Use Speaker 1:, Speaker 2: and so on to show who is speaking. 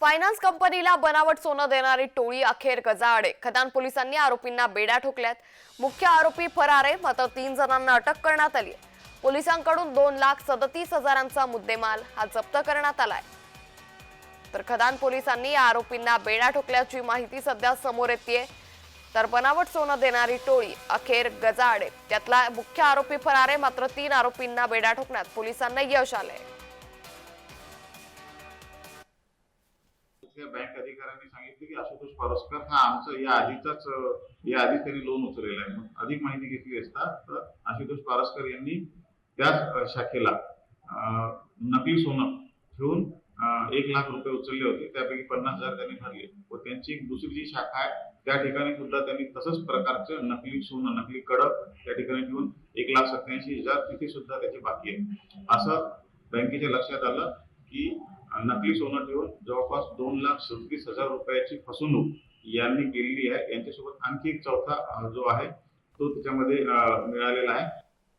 Speaker 1: Finance कंपनीला बनावट सोनं देणारी टोळी अखेर गजाआडे खदान पोलिसांनी आरोपींना बेड्या ठोकल्यात. मुख्य आरोपी फरार आहे मात्र तीन जणांना अटक करण्यात आली पोलिसांकडून दोन लाख सदतीस हजारांचा मुद्देमाल हा जप्त करण्यात आलाय तर खदान पोलिसांनी या आरोपींना बेड्या ठोकल्याची माहिती सध्या समोर येते तर बनावट सोनं देणारी टोळी अखेर गजाआडे त्यातला मुख्य आरोपी फरार आहे मात्र तीन आरोपींना बेड्या ठोकण्यात पोलिसांना यश आलंय.
Speaker 2: तिथल्या बँक अधिकाऱ्यांनी सांगितले की आशुतोष पारसकर हा आमचं या आधीचाच या आधी त्यांनी लोन उचललेलं आहे. मग अधिक माहिती घेतली असता तर आशुतोष पारस्कर यांनी त्याच शाखेला नकली सोनं ठेवून एक लाख रुपये उचलले होते. त्यापैकी पन्नास हजार त्यांनी भरले. व त्यांची एक दुसरी जी शाखा आहे त्या ठिकाणी सुद्धा त्यांनी तसंच प्रकारचं नकली सोनं नकली कडक त्या ठिकाणी घेऊन एक लाख सत्याऐंशी हजार तिथे सुद्धा त्याचे बाकी आहे. असं बँकेच्या लक्षात आलं की नकली सोनं ठेवून जवळपास दोन लाख सदतीस हजार रुपयाची फसवणूक यांनी केलेली आहे. यांच्यासोबत आणखी एक चौथा जो आहे तो त्याच्यामध्ये मिळालेला आहे.